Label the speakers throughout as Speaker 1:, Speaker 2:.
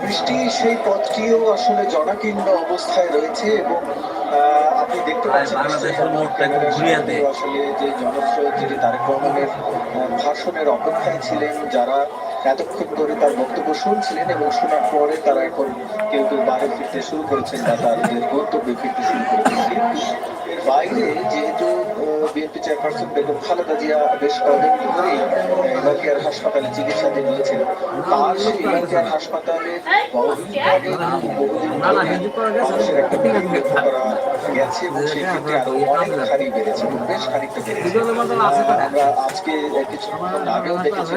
Speaker 1: বৃষ্টি সেই পথটিও আসলে জনাকীর্ণ অবস্থায় রয়েছে এবং আহ, আপনি দেখতে পাচ্ছেন
Speaker 2: দে।
Speaker 1: আসলে যে জনস্রোত যিনি তারেক রহমানের ভাষণের অপেক্ষায় ছিলেন যারা এতক্ষণ ধরে তার বক্তব্য শুনছিলেন এবং শোনার পরে তারা এখন কেউ কেউ বাড়ি ফিরতে শুরু করেছেন বা তাদের গন্তব্যে ফিরতে শুরু করেছেন। বাইরে যেহেতু বিএনপি চেয়ারপারসন বেগম খালেদা জিয়া বেশ কদিন ধরেই এবারকেয়ার হাসপাতালে চিকিৎসাধীন রয়েছেন। তার সেই এবারকেয়ার হাসপাতালে মানুষের একটা ভিড় লক্ষ্য করা গেছে এবং সেই ক্ষেত্রে আরও অনেকখানি বেড়েছে এবং বেশ খানিকটা বেড়েছে। আমরা আজকে কিছুক্ষণ আগেও দেখেছি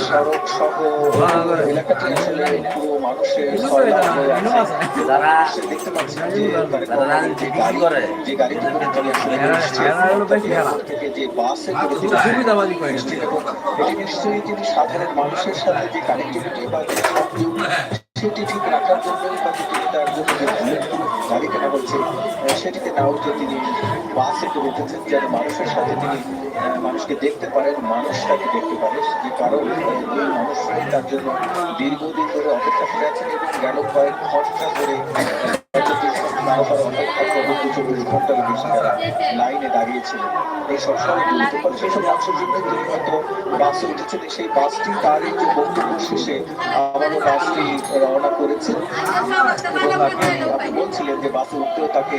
Speaker 1: সড়ক সহ যে সাধারণ মানুষের সাথে সেটি ঠিক গাড়ি কেনা হচ্ছে সেটিতে উঠে তিনি বাসে করে উঠেছেন, যেন মানুষের সাথে তিনি মানুষকে দেখতে পারেন মানুষ তাকে দেখতে পারে যে কারণ এই মানুষ তার জন্য দীর্ঘদিন ধরে অপেক্ষা করে আছেন এবং গেল কয়েক ঘণ্টা ধরে ঘণ্টার বেশি তারা লাইনে দাঁড়িয়েছিল এই সবসময় গুরুত্বপূর্ণ সেসব মানুষের জন্য তিনি হয়তো বাসে উঠেছেন। সেই বাসটি তার এই যে বক্তব্য শেষে আবারও বাসটি রওনা করেছে। এবং আপনি আপনি বলছিলেন যে বাসে উঠতেও তাকে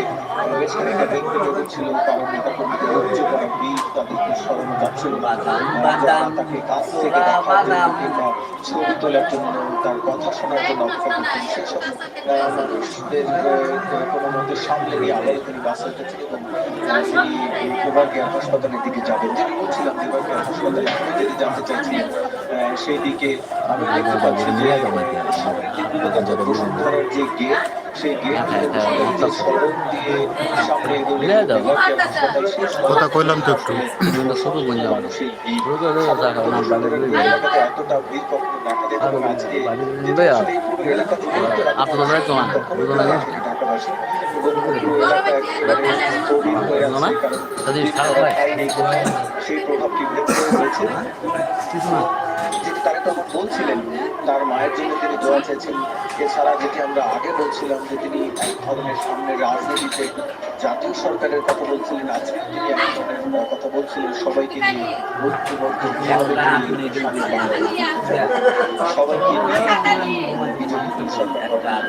Speaker 1: বেশ খানিকটা দেখতে বেরোচ্ছিল কারণ নেতা কর্মীদের অভিযোগ করা ভিড় তাদেরকে সরানো যাচ্ছিল না। তাকে কাছ থেকে দেখার জন্য কিংবা ছবি তোলার জন্য তার কথা শোনার জন্য অপেক্ষা করতেন। সেসব আহ, মানুষদের কোনো মতে সামলে নিয়ে আবারও তিনি বাসে উঠেছেন এবং হাসপাতালের দিকে যাবেন। যেটি বলছিলাম গোবারগিয়া হাসপাতালে আপনি যেটি জানতে চাইছিলেন আহ, সেই দিকে আমি দেখতে পাচ্ছি যে বসুন্ধরার যে গেট সেই গেট যে সড়ক দিয়ে সামনে এগোলে গোবারগিয়া হাসপাতাল সেই
Speaker 3: কথা কইলাম তো একটু।
Speaker 1: এতটা ভিড় কখনো দেখা আজকে
Speaker 2: আপনার তো না
Speaker 1: সেই যেটি তারেক রহমান বলছিলেন তার মায়ের জন্য তিনি দোয়া চেয়েছেন এছাড়া যেটি আমরা আগে বলছিলাম যে তিনি এক ধরনের সামনে রাজনীতিতে জাতীয় সরকারের কথা বলছিলেন আজকে তিনি এক ধরনের কথা বলছিলেন সবাইকে নিয়ে ঐক্যবদ্ধ সবাইকে নিয়ে বিজেপি সরকার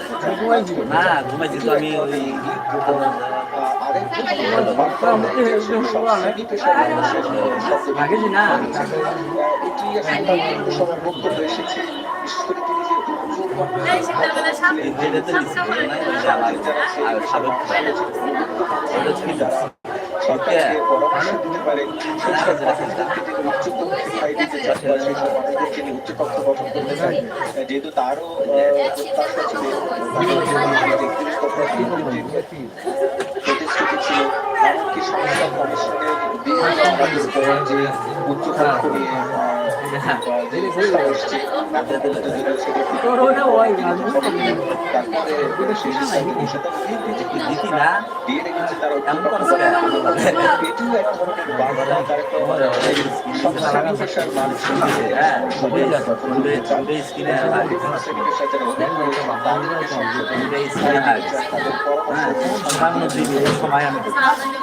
Speaker 1: এসেছে বিশেষ করে তিনি যে উজ্জ্বল
Speaker 2: যেটাতে আর সাবেক
Speaker 1: সরকারকে পরামর্শ দিতে পারে সেই মানুষদেরকে তিনি উচ্চতম শিক্ষায় দিতে যেহেতু তারও প্রত্যাশা সংসদ কমিশনের বিভিন্ন যে উচ্চকক্ষ
Speaker 2: সময় আমি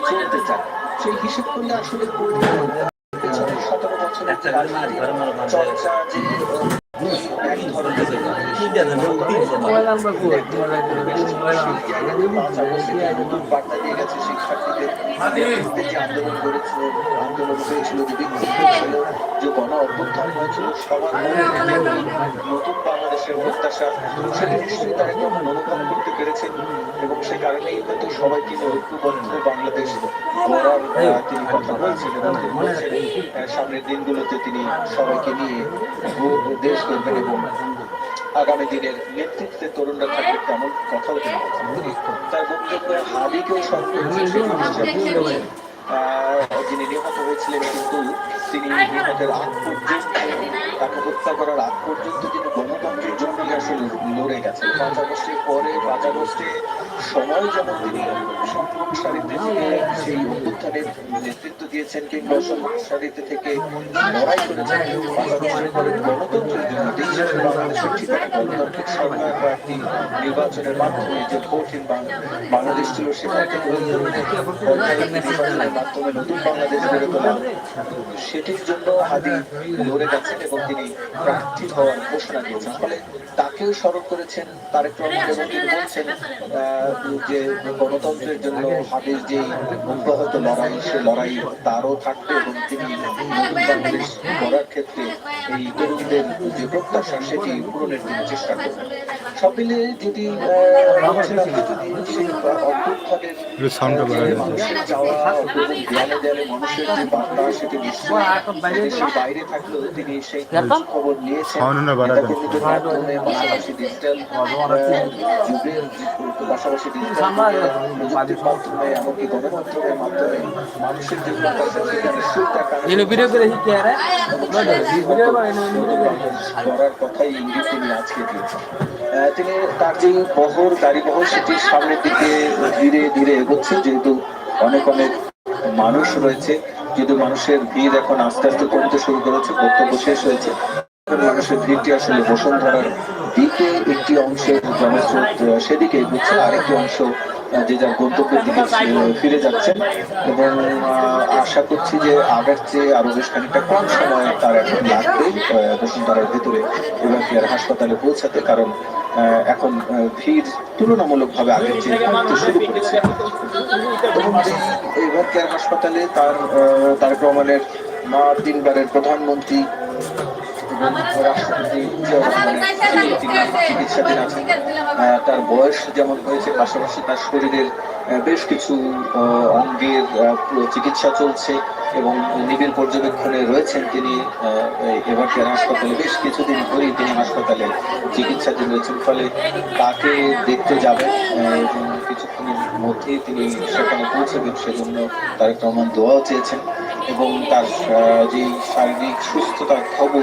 Speaker 1: চলতে চায় সেই হিসেব করলে আসলে সতেরো বছর
Speaker 2: একটা
Speaker 1: চর্চা যে এক ধরনের পেরেছেন এবং সে কারণেই সবাইকে নিয়ে ঐক্যবদ্ধ বাংলাদেশ সামনের দিনগুলোতে তিনি সবাইকে নিয়ে দেশ করবেন এবং আগামী দিনের নেতৃত্বে তরুণরা থাকবে তেমন কথাও তিনি তার বক্তব্যে হাবিকেও যিনি নিহত হয়েছিলেন কিন্তু তিনি নিহতের আগ পর্যন্ত তাকে হত্যা করার আগ পর্যন্ত তিনি গণতন্ত্রের জন্য আসলে লড়ে গেছেন। পাঁচ আগস্টের পরে পাঁচ আগস্টে সময় যেমন তিনি সেই নেতৃত্ব দিয়েছেন নির্বাচনের মাধ্যমে যে বাংলাদেশ ছিল নির্বাচনের মাধ্যমে নতুন বাংলাদেশ সেটির জন্য হাদি লড়ে গেছেন এবং তিনি প্রার্থী হওয়ার ঘোষণা দিয়েছেন। ফলে তাকেও স্মরণ করেছেন তারেক রহমান এবং তিনি বলছেন আহ, যে গণতন্ত্রের জন্য হাদির যে অব্যাহত লড়াই সে লড়াই তারও থাকবে এবং তিনি বাংলাদেশ গড়ার ক্ষেত্রে এই তরুণদের যে প্রত্যাশা সেটি পূরণের জন্য চেষ্টা করবেন সব মিলিয়ে যদি আহ, বলছিলাম যে যদি সেই অভ্যুত্থানের
Speaker 3: একটু সাউন্ডটা বাড়ান।
Speaker 1: মানুষের যাওয়া এবং দেয়ালে দেয়ালে মানুষের যে বার্তা সেটি নিশ্চয়ই দেশের বাইরে থাকলেও তিনি সেই খবর নিয়েছেন
Speaker 3: বাড়ান।
Speaker 1: পাশাপাশি তিনি তার যে বহর গাড়ি বহর সেটি সামনের দিকে ধীরে ধীরে এগোচ্ছে যেহেতু অনেক অনেক মানুষ রয়েছে, যেহেতু মানুষের ভিড় এখন আস্তে আস্তে কমতে শুরু করেছে, বক্তব্য শেষ হয়েছে। মানুষের ভিড়টি আসলে বসুন্ধরার দিকে একটি অংশের জনস্রোত সেদিকে এগোচ্ছে আরেকটি অংশ যে যার গন্তব্যের দিকে ফিরে যাচ্ছেন এবং আশা করছি যে আগের চেয়ে আরও বেশ খানিকটা কম সময় তার এখন লাগবে বসুন্ধরার ভেতরে এবং কেয়ার হাসপাতালে পৌঁছাতে, কারণ এখন ভিড় তুলনামূলকভাবে আগের চেয়ে কমতে শুরু করেছে। এবং এবার কেয়ার হাসপাতালে তার তারেক রহমানের মা তিনবারের প্রধানমন্ত্রী চিকিৎসাধীন আছেন তার বয়স যেমন হয়েছে পাশাপাশি তার শরীরের বেশ কিছু অঙ্গের চিকিৎসা চলছে এবং নিবিড় পর্যবেক্ষণে রয়েছেন তিনি আহ, এবার কেয়ার হাসপাতালে। বেশ কিছুদিন ধরেই তিনি হাসপাতালে চিকিৎসাধীন রয়েছেন ফলে তাকে দেখতে যাবেন আহ, কিছুক্ষণের মধ্যেই তিনি সেখানে পৌঁছবেন সেজন্য তারেক রহমান দোয়াও চেয়েছেন। এবং তার যে শারীরিক সুস্থতার খবর